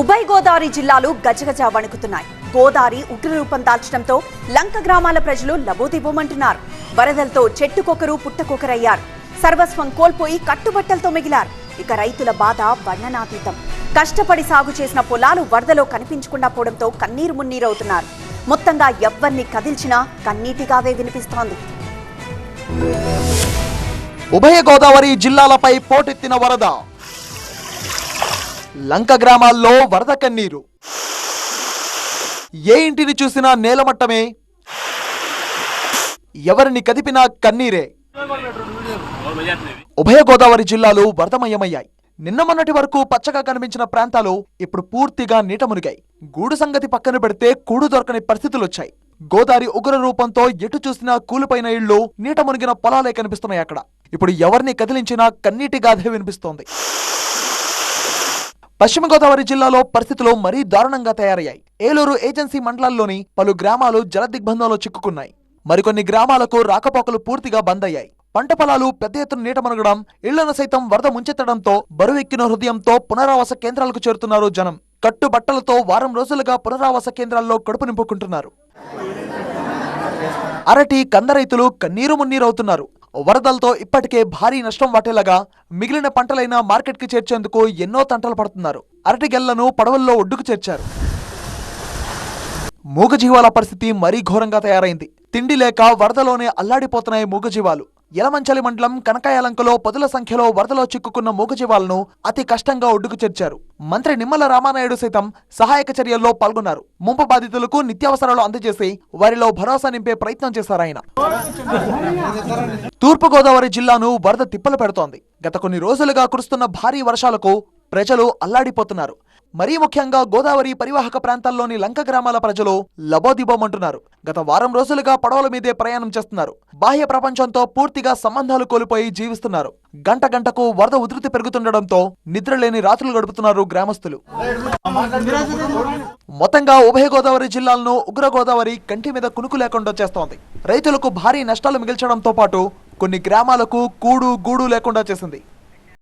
ఉభయ గోదావరి జిల్లాలు గజగజ వణుకుతున్నాయి. గోదావరి ఉగ్రరూపం దాల్చడంతో లంక గ్రామాల ప్రజలు లబోదిబోమంటున్నారు వరదలతో చెట్టుకొకరు పుట్టకొకరయ్యారు. సర్వస్వం కోల్పోయి కట్టుబట్టలతో మిగిలారు. ఇక రైతుల బాధ వర్ణనాతీతం. కష్టపడి సాగు చేసిన పొలాలు వరదలో కనిపించకుండా పోవడంతో కన్నీరు మున్నీరవుతున్నారు. మొత్తంగా ఎవ్వరిని కదిల్చినా కన్నీటిగావే వినిపిస్తోంది. ఉభయ గోదావరి జిల్లాలపై పోటెత్తిన వరద. లంక గ్రామాల్లో వరద కన్నీరు. ఏ ఇంటిని చూసినా నేలమట్టమే? ఎవరిని కదిపినా కన్నీరే? ఉభయ గోదావరి జిల్లాలు వరదమయమయ్యాయి. నిన్న మొన్నటి వరకు పచ్చగా కనిపించిన ప్రాంతాలు ఇప్పుడు పూర్తిగా నీట మునిగాయి. గూడు సంగతి పక్కన పెడితే కూడు దొరకని పరిస్థితులొచ్చాయి. గోదావరి ఉగ్ర రూపంతో ఎటు చూసినా కూలిపోయిన ఇళ్ళు నీట మునిగిన పొలాలే కనిపిస్తున్నాయి అక్కడ. ఇప్పుడు ఎవరిని కదిలించినా కన్నీటి గాథే వినిపిస్తోంది. పశ్చిమ గోదావరి జిల్లాలో పరిస్థితులు మరీ దారుణంగా తయారయ్యాయి. ఏలూరు ఏజెన్సీ మండలాల్లోని పలు గ్రామాలు జలదిగ్బంధంలో చిక్కుకున్నాయి. మరికొన్ని గ్రామాలకు రాకపోకలు పూర్తిగా బంద్ అయ్యాయి పంట పొలాలు పెద్ద ఎత్తున నీటమనగడం ఇళ్ళను సైతం వరద ముంచెత్తడంతో బరువెక్కిన హృదయంతో పునరావాస కేంద్రాలకు చేరుతున్నారు జనం. కట్టు బట్టలతో వారం రోజులుగా పునరావాస కేంద్రాల్లో కడుపు నింపుకుంటున్నారు. అరటి కంద రైతులు కన్నీరు మున్నీరవుతున్నారు. వరదలతో ఇప్పటికే భారీ నష్టం వాటేలాగా మిగిలిన పంటలైన మార్కెట్కి చేర్చేందుకు ఎన్నో తంటలు పడుతున్నారు. అరటి గెల్లను పడవల్లో ఒడ్డుకు చేర్చారు. మూగజీవాల పరిస్థితి మరీ ఘోరంగా తయారైంది. తిండి లేక వరదలోనే అల్లాడిపోతున్నాయి మూగజీవాలు. యలమంచలి మండలం కనకాయలంకలో పదుల సంఖ్యలో వరదలో చిక్కుకున్న మూగజీవాలను అతి కష్టంగా ఒడ్డుకు చేర్చారు. మంత్రి నిమ్మల రామానాయుడు సైతం సహాయక చర్యల్లో పాల్గొన్నారు. ముంపు బాధితులకు నిత్యావసరాలు అందజేసి వారిలో భరోసా నింపే ప్రయత్నం చేశారు ఆయన. జిల్లాను వరద తిప్పలు పెడుతోంది. గత కొన్ని రోజులుగా కురుస్తున్న భారీ వర్షాలకు ప్రజలు అల్లాడిపోతున్నారు. మరీ ముఖ్యంగా గోదావరి పరివాహక ప్రాంతాల్లోని లంక గ్రామాల ప్రజలు లబోదిబోమంటున్నారు. గత వారం రోజులుగా పడవల మీదే ప్రయాణం చేస్తున్నారు. బాహ్య ప్రపంచంతో పూర్తిగా సంబంధాలు కోల్పోయి జీవిస్తున్నారు. గంట గంటకు వరద ఉధృతి పెరుగుతుండటంతో నిద్రలేని రాత్రులు గడుపుతున్నారు గ్రామస్తులు. మొత్తంగా ఉభయ గోదావరి జిల్లాలను ఉగ్ర గోదావరి కంటి మీద కునుకు లేకుండా చేస్తోంది. రైతులకు భారీ నష్టాలు మిగిల్చడంతో పాటు కొన్ని గ్రామాలకు కూడు గూడు లేకుండా చేసింది.